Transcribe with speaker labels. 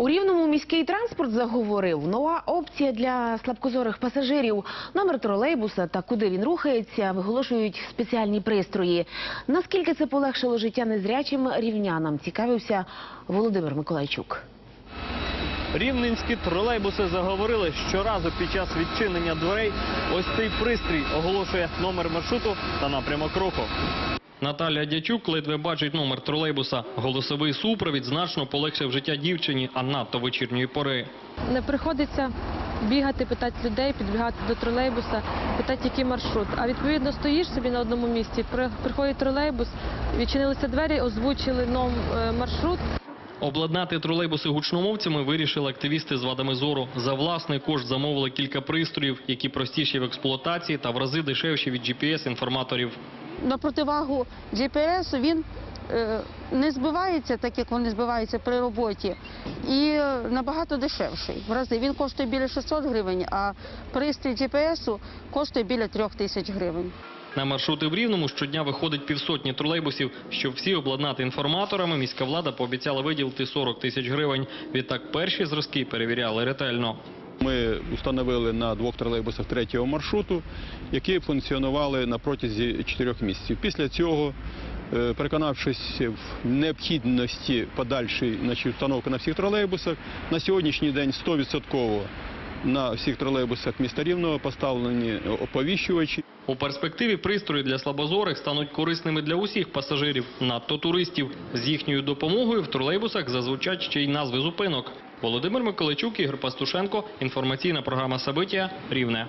Speaker 1: У Рівному міський транспорт заговорив. Нова опція для слабкозорих пасажирів. Номер тролейбуса та куди він рухається, виголошують спеціальні пристрої. Наскільки це полегшило життя незрячим рівнянам, цікавився Володимир Миколайчук.
Speaker 2: Рівненські тролейбуси заговорили щоразу під час відчинення дверей. Ось цей пристрій оголошує номер маршруту та напрямок руху.
Speaker 3: Наталя Дячук ледве бачить номер тролейбуса. Голосовий супровід значно полегшив життя дівчині, а надто вечірньої пори.
Speaker 4: Не приходиться бігати, питати людей, підбігати до тролейбуса, питати, який маршрут. А відповідно стоїш собі на одному місці, приходить тролейбус, відчинилися двері, озвучили ном, е, маршрут.
Speaker 3: Обладнати тролейбуси гучномовцями вирішили активісти з вадами зору. За власний кошт замовили кілька пристроїв, які простіші в експлуатації та в рази дешевші від GPS-інформаторів.
Speaker 5: На противагу GPS він е, не збивається, так як вони збиваються при роботі, і е, набагато дешевший. В рази він коштує біля 600 гривень, а пристрій GPS коштує біля 3 тисяч гривень.
Speaker 3: На маршрути в Рівному щодня виходить півсотні тролейбусів. Щоб всі обладнати інформаторами, міська влада пообіцяла виділити 40 тисяч гривень. Відтак перші зразки перевіряли ретельно.
Speaker 6: Ми установили на двох тролейбусах третього маршруту, які функціонували на протязі чотирьох місяців. Після цього, е, переконавшись в необхідності подальшої значить, установки на всіх тролейбусах, на сьогоднішній день 100% на всіх тролейбусах міста Рівного поставлені оповіщувачі.
Speaker 3: У перспективі пристрої для слабозорих стануть корисними для усіх пасажирів, надто туристів. З їхньою допомогою в тролейбусах зазвучать ще й назви зупинок. Володимир Миколайчук, Ігор Пастушенко. Інформаційна програма «Сабиття. Рівне.